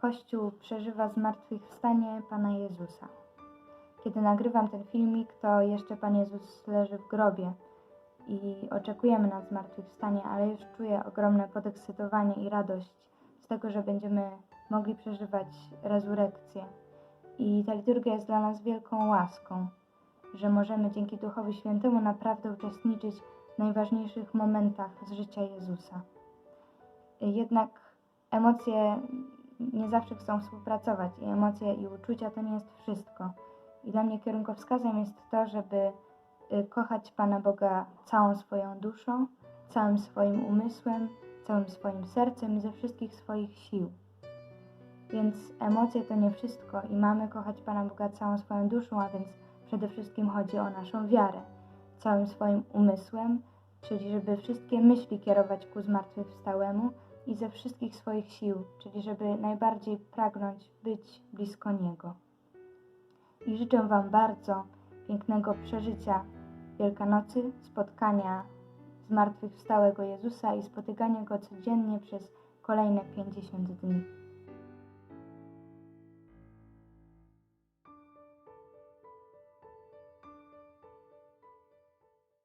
Kościół przeżywa zmartwychwstanie Pana Jezusa. Kiedy nagrywam ten filmik, to jeszcze Pan Jezus leży w grobie i oczekujemy na zmartwychwstanie, ale już czuję ogromne podekscytowanie i radość z tego, że będziemy mogli przeżywać rezurekcję. I ta liturgia jest dla nas wielką łaską, że możemy dzięki Duchowi Świętemu naprawdę uczestniczyć w najważniejszych momentach z życia Jezusa. Jednak emocje nie zawsze chcą współpracować i emocje i uczucia to nie jest wszystko. I dla mnie kierunkowskazem jest to, żeby y, kochać Pana Boga całą swoją duszą, całym swoim umysłem, całym swoim sercem i ze wszystkich swoich sił. Więc emocje to nie wszystko i mamy kochać Pana Boga całą swoją duszą, a więc przede wszystkim chodzi o naszą wiarę, całym swoim umysłem, czyli żeby wszystkie myśli kierować ku zmartwychwstałemu i ze wszystkich swoich sił, czyli żeby najbardziej pragnąć być blisko Niego. I życzę Wam bardzo pięknego przeżycia Wielkanocy, spotkania zmartwychwstałego Jezusa i spotykania Go codziennie przez kolejne 50 dni.